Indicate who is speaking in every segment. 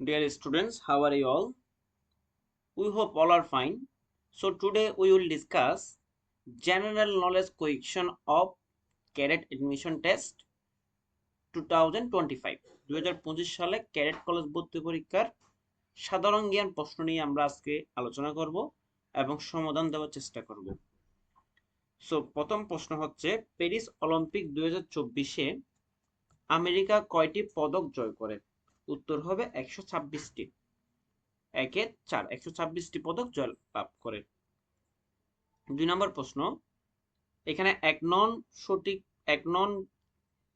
Speaker 1: Dear students, how are you all? We hope all are fine. So today we will discuss general knowledge question of cadet admission test 2025 2025 সালে cadet college ভর্তি পরীক্ষার সাধারণ জ্ঞান প্রশ্ন নিয়ে আমরা আজকে আলোচনা করব এবং সমাধান দেওয়ার চেষ্টা করব সো প্রথম প্রশ্ন হচ্ছে প্যারিস অলিম্পিক দুই হাজার চব্বিশে আমেরিকা কয়টি পদক জয় করে উত্তর হবে একশো ছাব্বিশটি। একে চার, একশো ছাব্বিশটি পদক জয় লাভ করে। দুই নম্বর প্রশ্ন, এখানে এক নন সঠিক, এক নন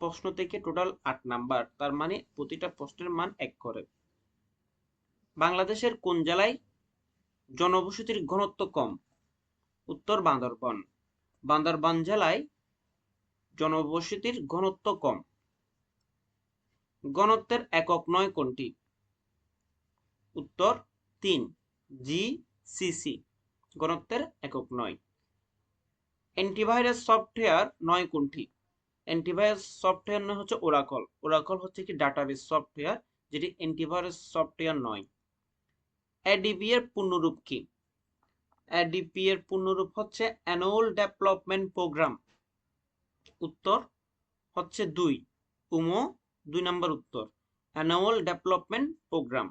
Speaker 1: প্রশ্ন থেকে টোটাল আট নাম্বার, তার মানে প্রতিটা প্রশ্নের মান এক করে। বাংলাদেশের কোন জেলায় জনবসতির ঘনত্ব কম? উত্তর বান্দরবান। বান্দরবান জেলায় জনবসতির ঘনত্ব কম। ঘনত্বের একক নয় কোনটি? উত্তর তিন, জি সিসি ঘনত্বের একক নয়। অ্যান্টিভাইরাস সফটওয়্যার নয় কোনটি? অ্যান্টিভাইরাস সফটওয়্যার নয় হচ্ছে ওরাকল। ওরাকল হচ্ছে কি ডাটাবেস সফটওয়্যার যেটি অ্যান্টিভাইরাস সফটওয়্যার নয়। এডিপি এর পূর্ণরূপ কি? এডিপি এর পূর্ণরূপ হচ্ছে অ্যানুয়াল ডেভেলপমেন্ট প্রোগ্রাম। উত্তর হচ্ছে দুই, উমো দুই নম্বর উত্তর অ্যানুয়াল ডেভেলপমেন্ট প্রোগ্রাম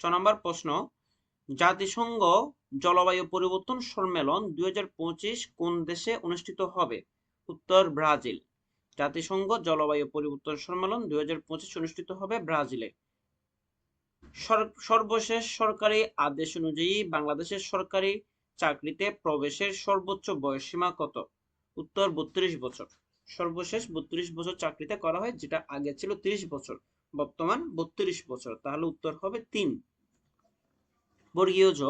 Speaker 1: ছ নম্বর প্রশ্ন, জাতিসংঘ জলবায়ু পরিবর্তন সম্মেলন দুই হাজার পঁচিশ কোন দেশে অনুষ্ঠিত হবে? উত্তর, ব্রাজিল। জাতিসংঘ জলবায়ু পরিবর্তন সম্মেলন দুই হাজার পঁচিশ অনুষ্ঠিত হবে ব্রাজিলে। সর্বশেষ সরকারি আদেশ অনুযায়ী বাংলাদেশের সরকারি চাকরিতে প্রবেশের সর্বোচ্চ বয়সসীমা কত? উত্তর, বত্রিশ বছর। সর্বশেষ বত্রিশ বছর চাকরিতে করা হয়, যেটা আগে ছিল ত্রিশ বছর, বর্তমান বত্রিশ বছর। তাহলে উত্তর হবে তিন। বর্গীয় জ,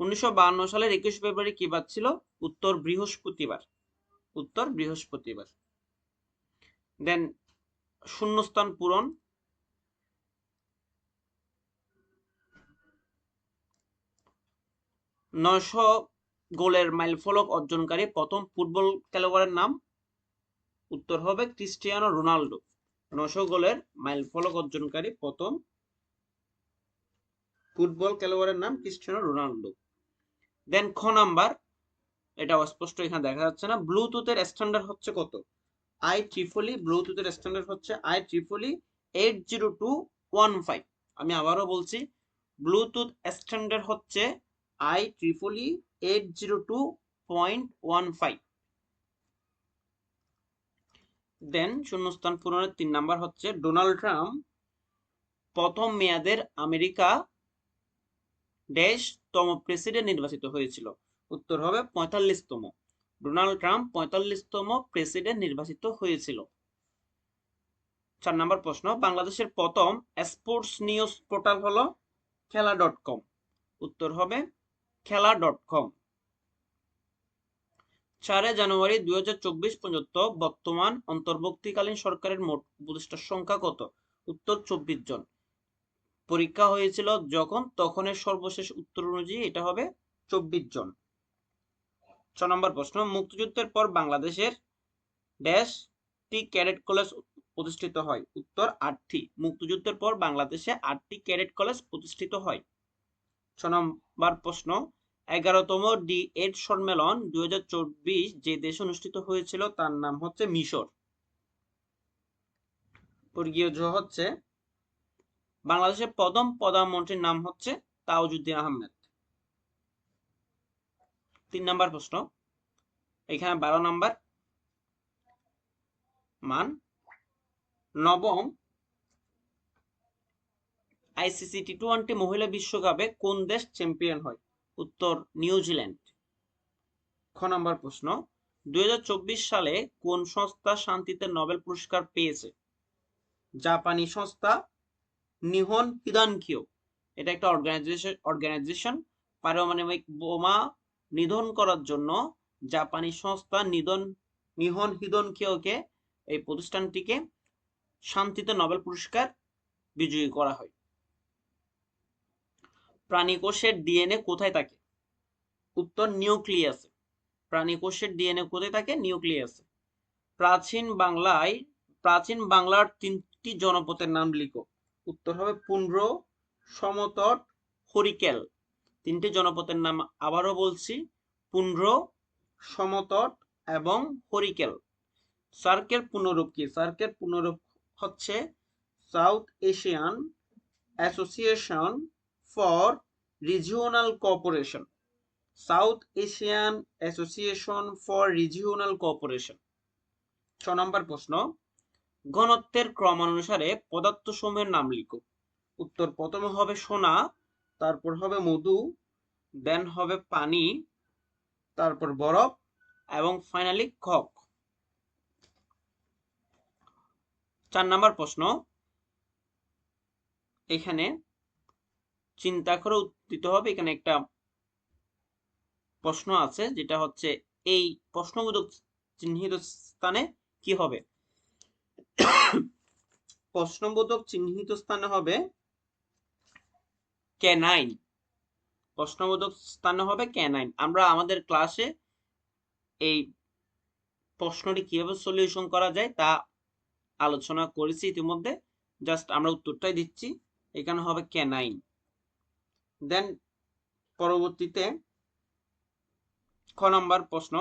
Speaker 1: উনিশশো সালের একুশ ফেব্রুয়ারি কি বার ছিল? উত্তর বৃহস্পতিবার। উত্তর বৃহস্পতিবার। দেন শূন্যস্থান পূরণ। নয়শো গোলের মাইল ফলক অর্জনকারী প্রথম ফুটবল খেলোয়াড়ের নাম উত্তর হবে ক্রিস্টিয়ানো রোনাল্ডো। নশো গোলের মাইল ফলক অর্জনকারী প্রথম ফুটবল খেলোয়াড়ের নাম ক্রিস্টিয়ানো রোনাল্ডো। দেন খ নাম্বার, এটা অস্পষ্ট এখানে দেখা যাচ্ছে না। ব্লুটুথের স্ট্যান্ডার্ড হচ্ছে কত? আই ট্রিপলি ব্লুটুথের স্ট্যান্ডার্ড হচ্ছে I triple E eight zero two one five আমি আবারও বলছি, ব্লুটুথ স্ট্যান্ডার্ড হচ্ছে I triple E eight zero two point one five then শূন্যস্থান পূরণের তিন নাম্বার হচ্ছে ডোনাল্ড ট্রাম্প প্রথম মেয়াদের আমেরিকা দেশ তম প্রেসিডেন্ট নির্বাচিত হয়েছিল। উত্তর হবে পঁয়তাল্লিশতম। ডোনাল্ড ট্রাম্প পঁয়তাল্লিশতম প্রেসিডেন্ট নির্বাচিত হয়েছিল। চার নম্বর প্রশ্ন, বাংলাদেশের প্রথম স্পোর্টস নিউজ পোর্টাল হলো খেলা ডট কম। উত্তর হবে খেলা ডট কম। চারে জানুয়ারি দুই হাজার চব্বিশ পর্যন্ত বর্তমান অন্তর্বর্তীকালীন সরকারের মোট উপদেষ্টার সংখ্যা কত? উত্তর চব্বিশ জন। পরীক্ষা হয়েছিল যখন, তখনের সর্বশেষ উত্তর অনুযায়ী এটা হবে চব্বিশ জন। ছ নম্বর প্রশ্ন, মুক্তিযুদ্ধের পর বাংলাদেশের ড্যাশ টি ক্যাডেট কলেজ প্রতিষ্ঠিত হয়? উত্তর, আটটি। মুক্তিযুদ্ধের পর বাংলাদেশে আটটি ক্যাডেট কলেজ প্রতিষ্ঠিত হয়। ছ নম্বর প্রশ্ন এগারোতম ডি এড সম্মেলন দুই হাজার চব্বিশ যে দেশে অনুষ্ঠিত হয়েছিল, তার নাম হচ্ছে মিশর। হচ্ছে বাংলাদেশের প্রথম প্রধানমন্ত্রীর নাম হচ্ছে তাওজুদ্দিন আহমেদ। তিন নাম্বার প্রশ্ন, এখানে বারো নাম্বার মান, নবম আইসিসি টি টোয়েন্টি মহিলা বিশ্বকাপে কোন দেশ চ্যাম্পিয়ন হয়? উত্তর নিউজিল্যান্ড। খ নম্বর প্রশ্ন, দুই হাজার চব্বিশ সালে কোন সংস্থা শান্তিতে নোবেল পুরস্কার পেয়েছে? জাপানি সংস্থা নিহন হিদানকিও। এটা একটা অর্গানাইজেশন অর্গানাইজেশন পারমাণবিক বোমা নিধন করার জন্য জাপানি সংস্থা নিধন, নিহন হিদনকিওকে এই প্রতিষ্ঠানটিকে শান্তিতে নোবেল পুরস্কার বিজয়ী করা হয়। প্রাণীকোষের ডিএনএ কোথায় থাকে? উত্তর, নিউক্লিয়াসে। প্রাণীকোষের ডিএনএ কোথায় থাকে? নিউক্লিয়াসে। প্রাচীন বাংলায়, প্রাচীন বাংলার তিনটি জনপদের নাম লিখো। উত্তর হবে পুন্ড্র, সমতট, হরিকেল। তিনটি জনপদের নাম আবারও বলছি, পুন্ড্র, সমতট এবং হরিকেল। সার্কের পুনরূপ কি? সার্কের পুনরূপ হচ্ছে South Asian association for regional cooperation South Asian association for regional cooperation ছ নম্বর প্রশ্ন। ঘনত্বের ক্রমানুসারে পদার্থসমূহের নাম লিখো। উত্তর প্রথমে হবে সোনা, তারপর হবে মধু দেন হবে পানি, তারপর বরফ, এবং ফাইনালি খক চার নাম্বার প্রশ্ন। এখানে চিন্তা করে দিতে হবে। এখানে একটা প্রশ্ন আছে, যেটা হচ্ছে এই প্রশ্নবোধক চিহ্নিত স্থানে কি হবে? প্রশ্নবোধক চিহ্নিত স্থানে হবে ক্যানাইন। প্রশ্নবোধক স্থানে হবে ক্যানাইন। আমরা আমাদের ক্লাসে এই প্রশ্নটি কীভাবে সলিউশন করা যায় তা আলোচনা করেছি ইতিমধ্যে। জাস্ট আমরা উত্তরটাই দিচ্ছি। এখানে হবে ক্যানাইন। দেন পরবর্তীতে, খ নম্বর প্রশ্ন।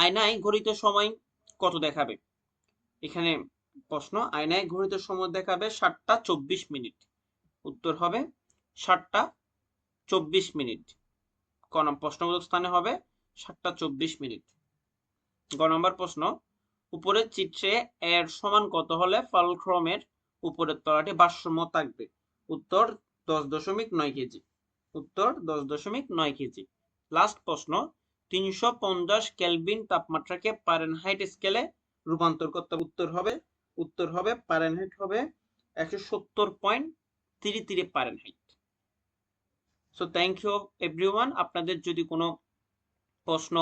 Speaker 1: আয়নায় ঘড়িত সময় কত দেখাবে? এখানে প্রশ্ন, আয়নায় ঘড়িত সময় দেখাবে সাতটা চব্বিশ মিনিট। উত্তর হবে সাতটা চব্বিশ মিনিট। ক প্রশ্নবোধক স্থানে হবে সাতটা চব্বিশ মিনিট। গ নম্বর প্রশ্ন উপরের চিত্রে এর সমান কত হলে ফলক্রমের উপরের তলাটি ভারসাম্য থাকবে? উত্তর দশ দশমিক নয় কেজি। উত্তর দশ দশমিক নয় কেজি। লাস্ট প্রশ্ন, তিনশো পঞ্চাশ কেলভিন তাপমাত্রাকে ফারেনহাইট স্কেলে রূপান্তর করতে উত্তর হবে উত্তর হবে ফারেনহাইট হবে একশো সত্তর point three three Fahrenheit so thank you everyone আপনাদের যদি কোনো প্রশ্ন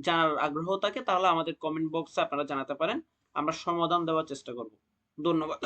Speaker 1: জানার আগ্রহ থাকে, তাহলে আমাদের কমেন্ট বক্সে আপনারা জানাতে পারেন। আমরা সমাধান দেওয়ার চেষ্টা করব। ধন্যবাদ।